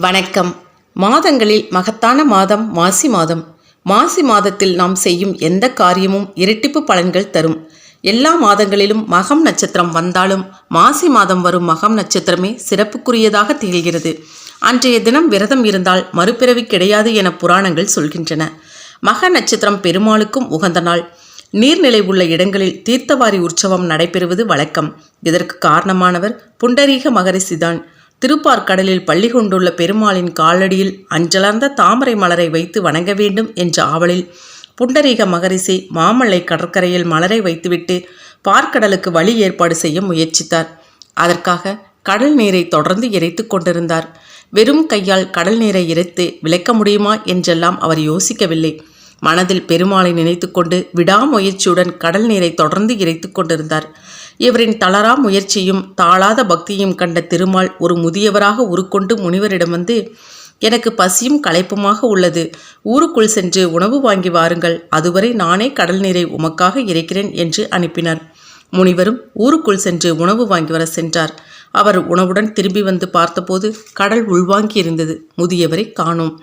வணக்கம். மாதங்களில் மகத்தான மாதம் மாசி மாதம். மாசி மாதத்தில் நாம் செய்யும் எந்த காரியமும் இரட்டிப்பு பலன்கள் தரும். எல்லா மாதங்களிலும் மகம் நட்சத்திரம் வந்தாலும் மாசி மாதம் வரும் மகம் நட்சத்திரமே சிறப்புக்குரியதாக திகழ்கிறது. அன்றைய தினம் விரதம் இருந்தால் மறுபிறவி கிடையாது என புராணங்கள் சொல்கின்றன. மக நட்சத்திரம் பெருமாளுக்கும் உகந்த நாள். நீர்நிலை உள்ள இடங்களில் தீர்த்தவாரி உற்சவம் நடைபெறுவது வழக்கம். இதற்கு காரணமானவர் புண்டரீக மகரிஷிதான் திருப்பார்கடலில் பள்ளி கொண்டுள்ள பெருமாளின் காலடியில் அஞ்சலர்ந்த தாமரை மலரை வைத்து வணங்க வேண்டும் என்ற ஆவலில் புண்டரீக மகரிஷி மாமல்லை கடற்கரையில் மலரை வைத்துவிட்டு பார்க்கடலுக்கு வழி ஏற்பாடு செய்ய முயற்சித்தார். அதற்காக கடல் நீரை தொடர்ந்து இறைத்து கொண்டிருந்தார். வெறும் கையால் கடல் நீரை இறைத்து விளக்க முடியுமா என்றெல்லாம் அவர் யோசிக்கவில்லை. மனதில் பெருமாளை நினைத்துக்கொண்டு விடாமுயற்சியுடன் கடல் நீரை தொடர்ந்து இறைத்து கொண்டிருந்தார். இவரின் தளரா முயற்சியும் தாழாத பக்தியும் கண்ட திருமால் ஒரு முதியவராக உருக்கொண்டு முனிவரிடம் வந்து எனக்கு பசியும் களைப்புமாக உள்ளது. ஊருக்குள் சென்று உணவு வாங்கி வாருங்கள். அதுவரை நானே கடல் நீரை உமக்காக இறைக்கிறேன் என்று அனுப்பினார். முனிவரும் ஊருக்குள் சென்று உணவு வாங்கி வர சென்றார். அவர் உணவுடன் திரும்பி வந்து பார்த்தபோது கடல் உள்வாங்கி இருந்தது முதியவரை காணோம்.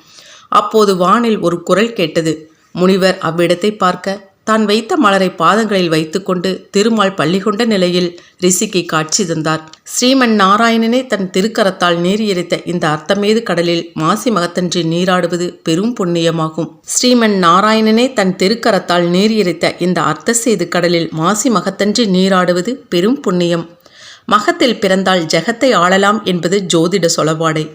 அப்போது வானில் ஒரு குரல் கேட்டது. முனிவர் அவ்விடத்தை பார்க்க தான் வைத்த மலரை பாதங்களில் வைத்துக்கொண்டு திருமால் பள்ளி கொண்ட நிலையில் ரிஷிக்கு காட்சி தந்தார். ஸ்ரீமன் நாராயணனே தன் திருக்கரத்தால் நீர் எரித்த இந்த அர்த்தமேது கடலில் மாசி மகத்தன்று நீராடுவது பெரும் புண்ணியமாகும். ஸ்ரீமன் நாராயணனே தன் திருக்கரத்தால் நீர் எரித்த இந்த அர்த்த செய்து கடலில் மாசி மகத்தன்று நீராடுவது பெரும் புண்ணியம். மகத்தில் பிறந்தால் ஜெகத்தை ஆளலாம் என்பது ஜோதிட சொலபாடை.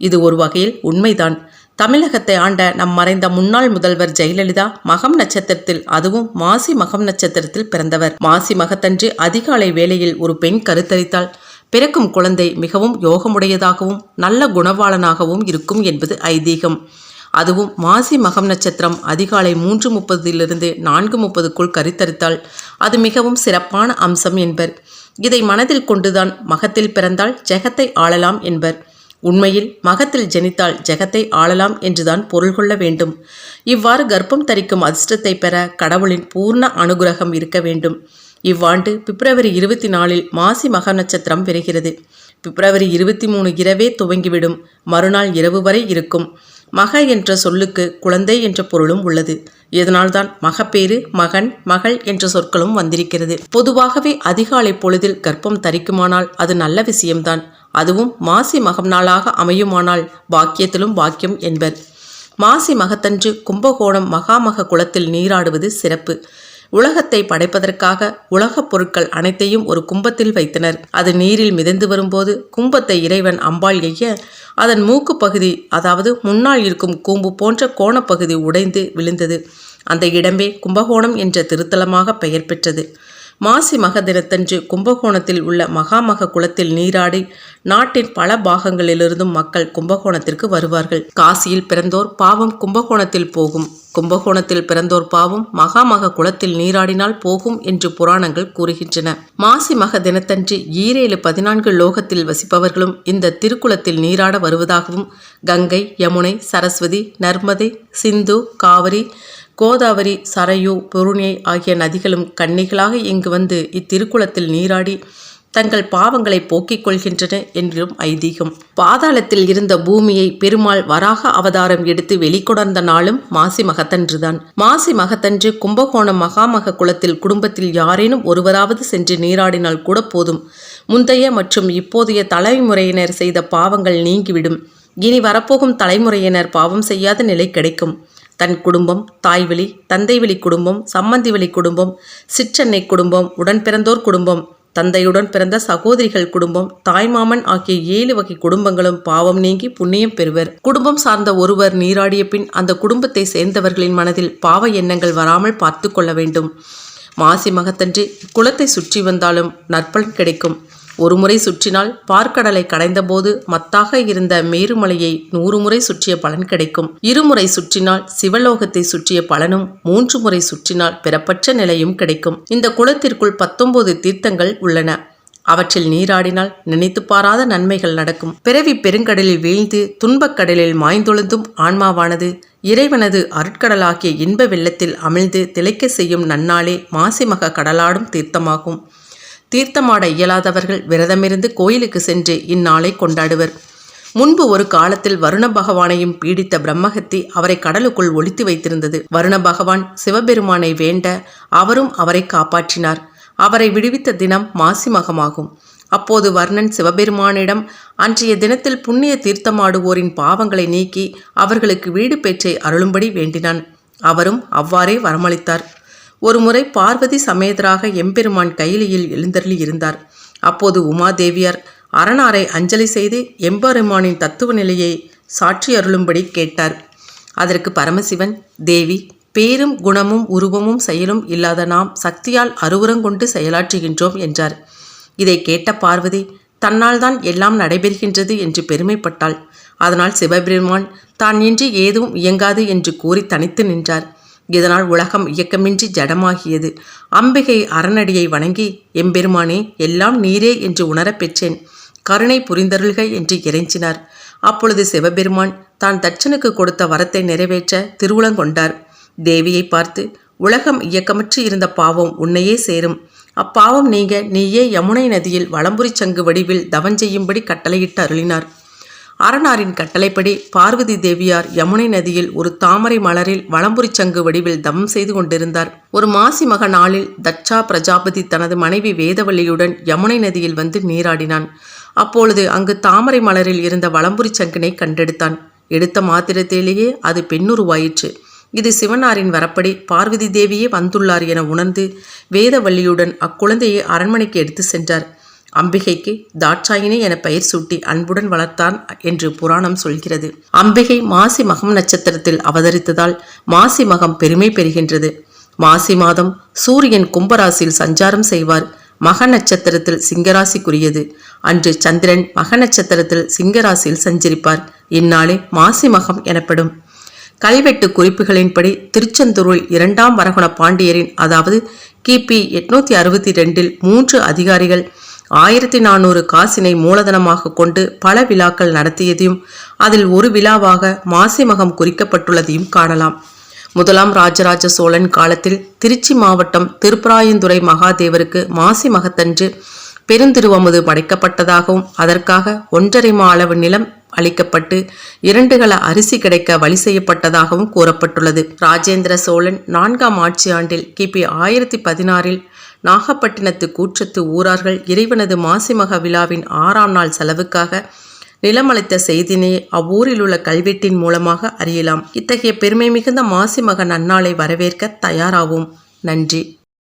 இது ஒரு வகையில் உண்மைதான். தமிழகத்தை ஆண்ட நம் மறைந்த முன்னாள் முதல்வர் ஜெயலலிதா மகம் நட்சத்திரத்தில் அதுவும் மாசி மகம் நட்சத்திரத்தில் பிறந்தவர். மாசி மகத்தன்று அதிகாலை வேளையில் ஒரு பெண் கருத்தரித்தால் பிறக்கும் குழந்தை மிகவும் யோகமுடையதாகவும் நல்ல குணவாளனாகவும் இருக்கும் என்பது ஐதீகம். அதுவும் மாசி மகம் நட்சத்திரம் அதிகாலை மூன்று முப்பதிலிருந்து நான்கு முப்பதுக்குள் கருத்தரித்தால் அது மிகவும் சிறப்பான அம்சம் என்பர். இதை மனதில் கொண்டுதான் மகத்தில் பிறந்தால் ஜெகத்தை ஆளலாம் என்பர். உண்மையில் மகத்தில் ஜெனித்தால் ஜெகத்தை ஆளலாம் என்றுதான் பொருள் கொள்ள வேண்டும். இவ்வாறு கர்ப்பம் தரிக்கும் அதிர்ஷ்டத்தை பெற கடவுளின் பூர்ண அனுகிரகம் இருக்க வேண்டும். இவ்வாண்டு பிப்ரவரி இருபத்தி நாலில் மாசி மக நட்சத்திரம் பெறுகிறது பிப்ரவரி இருபத்தி மூணு இரவே துவங்கிவிடும். மறுநாள் இரவு வரை இருக்கும். மக என்ற சொல்லுக்கு குழந்தை என்ற பொருளும் உள்ளது. இதனால்தான் மகப்பேறு மகன் மகள் என்ற சொற்களும் வந்திருக்கிறது. பொதுவாகவே அதிகாலை பொழுதில் கர்ப்பம் தரிக்குமானால் அது நல்ல விஷயம்தான். அதுவும் மாசி மகம் நாளாக அமையுமானால் பாக்கியத்திலும் பாக்கியம் என்பர். மாசி மகத்தன்று கும்பகோணம் மகாமக குளத்தில் நீராடுவது சிறப்பு. உலகத்தை படைப்பதற்காக உலகப் பொருட்கள் அனைத்தையும் ஒரு கும்பத்தில் வைத்தனர். அது நீரில் மிதந்து வரும்போது கும்பத்தை இறைவன் அம்பாள் எய்ய அதன் மூக்கு பகுதி அதாவது முன்னால் இருக்கும் கூம்பு போன்ற கோணப்பகுதி உடைந்து விழுந்தது. அந்த இடமே கும்பகோணம் என்ற திருத்தலமாக பெயர் பெற்றது. மாசி மக தினத்தன்று கும்பகோணத்தில் உள்ள மகாமக குளத்தில் நீராடி நாட்டின் பல பாகங்களிலிருந்தும் மக்கள் கும்பகோணத்திற்கு வருவார்கள். காசியில் பிறந்தோர் பாவம் கும்பகோணத்தில் போகும். கும்பகோணத்தில் பிறந்தோர் பாவம் மகாமக குளத்தில் நீராடினால் போகும் என்று புராணங்கள் கூறுகின்றன. மாசி மக தினத்தன்று ஈரேழு பதினான்கு லோகத்தில் வசிப்பவர்களும் இந்த திருக்குளத்தில் நீராட வருவதாகவும் கங்கை யமுனை சரஸ்வதி நர்மதை சிந்து காவிரி கோதாவரி சரையு பொருணை ஆகிய நதிகளும் கன்னிகளாக இங்கு வந்து இத்திருக்குளத்தில் நீராடி தங்கள் பாவங்களை போக்கிக் கொள்கின்றன என்றும் ஐதீகம். பாதாளத்தில் இருந்த பூமியை பெருமாள் வராக அவதாரம் எடுத்து வெளிக்கொணர்ந்த நாளும் மாசி மகத்தன்றுதான். மாசி மகத்தன்று கும்பகோணம் மகாமக குளத்தில் குடும்பத்தில் யாரேனும் ஒருவராவது சென்று நீராடினால் கூட போதும். முந்தைய மற்றும் இப்போதைய தலைமுறையினர் செய்த பாவங்கள் நீங்கிவிடும். இனி வரப்போகும் தலைமுறையினர் பாவம் செய்யாத நிலை கிடைக்கும். தன் குடும்பம் தாய்வழி தந்தைவழி குடும்பம் சம்மந்தி வழி குடும்பம் சிற்றன்னை குடும்பம் உடன் பிறந்தோர் குடும்பம் தந்தையுடன் பிறந்த சகோதரிகள் குடும்பம் தாய்மாமன் ஆகிய ஏழு வகை குடும்பங்களும் பாவம் நீங்கி புண்ணியம் பெறுவர். குடும்பம் சார்ந்த ஒருவர் நீராடிய பின் அந்த குடும்பத்தை சேர்ந்தவர்களின் மனதில் பாவ எண்ணங்கள் வராமல் பார்த்து கொள்ள வேண்டும். மாசி மகத்தன்று குளத்தை சுற்றி வந்தாலும் நற்பலன் கிடைக்கும். ஒரு முறை சுற்றினால் பார்க்கடலை கடைந்தபோது மத்தாக இருந்த மேருமலையை நூறு முறை சுற்றிய பலன் கிடைக்கும். இருமுறை சுற்றினால் சிவலோகத்தை சுற்றிய பலனும் மூன்று முறை சுற்றினால் பிறப்பற்ற நிலையும் கிடைக்கும். இந்த குளத்திற்குள் பத்தொன்பது தீர்த்தங்கள் உள்ளன. அவற்றில் நீராடினால் நினைத்து பாராத நன்மைகள் நடக்கும். பிறவி பெருங்கடலில் வீழ்ந்து துன்பக் கடலில் மாய்ந்தொழுந்தும் ஆன்மாவானது இறைவனது அருட்கடலாகிய இன்ப வெள்ளத்தில் அமிழ்ந்து திளைக்க செய்யும் நன்னாளே மாசிமக கடலாடும் தீர்த்தமாகும். தீர்த்தமாட இயலாதவர்கள் விரதமிருந்து கோயிலுக்கு சென்று இந்நாளை கொண்டாடுவர். முன்பு ஒரு காலத்தில் வருண பகவானையும் பீடித்த பிரம்மஹத்தி அவரை கடலுக்குள் ஒளித்து வைத்திருந்தது. வருண பகவான் சிவபெருமானை வேண்ட அவரும் அவரை காப்பாற்றினார். அவரை விடுவித்த தினம் மாசி மகமாகும். அப்போது வர்ணன் சிவபெருமானிடம் அன்றைய தினத்தில் புண்ணிய தீர்த்தமாடுவோரின் பாவங்களை நீக்கி அவர்களுக்கு வீடு பெற்றை அருளும்படி வேண்டினான். அவரும் அவ்வாறே வரமளித்தார். ஒருமுறை பார்வதி சமேதராக எம்பெருமான் கையிலியில் எழுந்தருளி இருந்தார். அப்போது உமாதேவியார் அரணாரை அஞ்சலி செய்து எம்பெருமானின் தத்துவ நிலையை சாட்சி அருளும்படி கேட்டார். அதற்கு பரமசிவன் தேவி பேரும் குணமும் உருவமும் செயலும் இல்லாத நாம் சக்தியால் அருவுரங்கொண்டு செயலாற்றுகின்றோம் என்றார். இதை கேட்ட பார்வதி தன்னால் தான் எல்லாம் நடைபெறுகின்றது என்று பெருமைப்பட்டாள். அதனால் சிவபெருமான் தான் இன்றி ஏதும் இயங்காது என்று கூறி தனித்து நின்றார். இதனால் உலகம் இயக்கமின்றி ஜடமாகியது. அம்பிகை அரணடியை வணங்கி எம்பெருமானே எல்லாம் நீரே என்று உணரப் பெற்றேன். கருணை புரிந்தருள்க என்று இறைஞ்சினார். அப்பொழுது சிவபெருமான் தான் தட்சனுக்கு கொடுத்த வரத்தை நிறைவேற்ற திருவுளங்கொண்டார். தேவியை பார்த்து உலகம் இயக்கமற்று இருந்த பாவம் உன்னையே சேரும். அப்பாவம் நீங்க நீயே யமுனை நதியில் வலம்புரி சங்கு வடிவில் தவம் செய்யும்படி கட்டளையிட்டு அருளினார். அரணாரின் கட்டளைப்படி பார்வதி தேவியார் யமுனை நதியில் ஒரு தாமரை மலரில் வலம்புரி சங்கு வடிவில் தவம் செய்து கொண்டிருந்தார். ஒரு மாசி மக நாளில் தட்சா பிரஜாபதி தனது மனைவி வேதவல்லியுடன் யமுனை நதியில் வந்து நீராடினான். அப்பொழுது அங்கு தாமரை மலரில் இருந்த வலம்புரி சங்கினை கண்டெடுத்தான். எடுத்த மாத்திரத்திலேயே அது பெண்ணுருவாயிற்று. இது சிவனாரின் வரப்படி பார்வதி தேவியே வந்துள்ளார் என உணர்ந்து வேதவல்லியுடன் அக்குழந்தையை அரண்மனைக்கு எடுத்து சென்றார். அம்பிகைக்கு தாட்சாயினி என பெயர் சூட்டி அன்புடன் வளர்த்தான் என்று புராணம் சொல்கிறது. அம்பிகை மாசி மகம் நட்சத்திரத்தில் அவதரித்ததால் மாசி மகம் பெருமை பெறுகின்றது. மாசி மாதம் சூரியன் கும்பராசியில் சஞ்சாரம் செய்வார். மக நட்சத்திரத்தில் சிங்கராசிக்குரியது. அன்று சந்திரன் மக நட்சத்திரத்தில் சிங்கராசியில் சஞ்சரிப்பார். இந்நாளே மாசி மகம் எனப்படும். கல்வெட்டு குறிப்புகளின்படி திருச்செந்தூரில் இரண்டாம் வரகுண பாண்டியரின் அதாவது கிபி எட்நூத்தி அறுபத்தி ரெண்டில் மூன்று அதிகாரிகள் ஆயிரத்தி நானூறு காசினை மூலதனமாக கொண்டு பல விழாக்கள் நடத்தியதையும் அதில் ஒரு விழாவாக மாசி மகம் குறிக்கப்பட்டுள்ளதையும் காணலாம். முதலாம் ராஜராஜ சோழன் காலத்தில் திருச்சி மாவட்டம் திருப்பராயந்துறை மகாதேவருக்கு மாசி மகத்தன்று பெருந்திருவமுது படைக்கப்பட்டதாகவும் அதற்காக ஒன்றரை மா அளவு நிலம் அளிக்கப்பட்டு இரண்டு கல அரிசி கிடைக்க வழி செய்யப்பட்டதாகவும் கூறப்பட்டுள்ளது. ராஜேந்திர சோழன் நான்காம் ஆட்சி ஆண்டில் கிபி ஆயிரத்தி பதினாறில் நாகப்பட்டினத்து கூற்றத்து ஊரார்கள் இறைவனது மாசிமக விழாவின் ஆறாம் நாள் செலவுக்காக நிலமளித்த செய்தினை அவ்வூரில் உள்ள கல்வெட்டின் மூலமாக அறியலாம். இத்தகைய பெருமை மிகுந்த மாசிமக நன்னாளை வரவேற்க தயாராகும் நன்றி.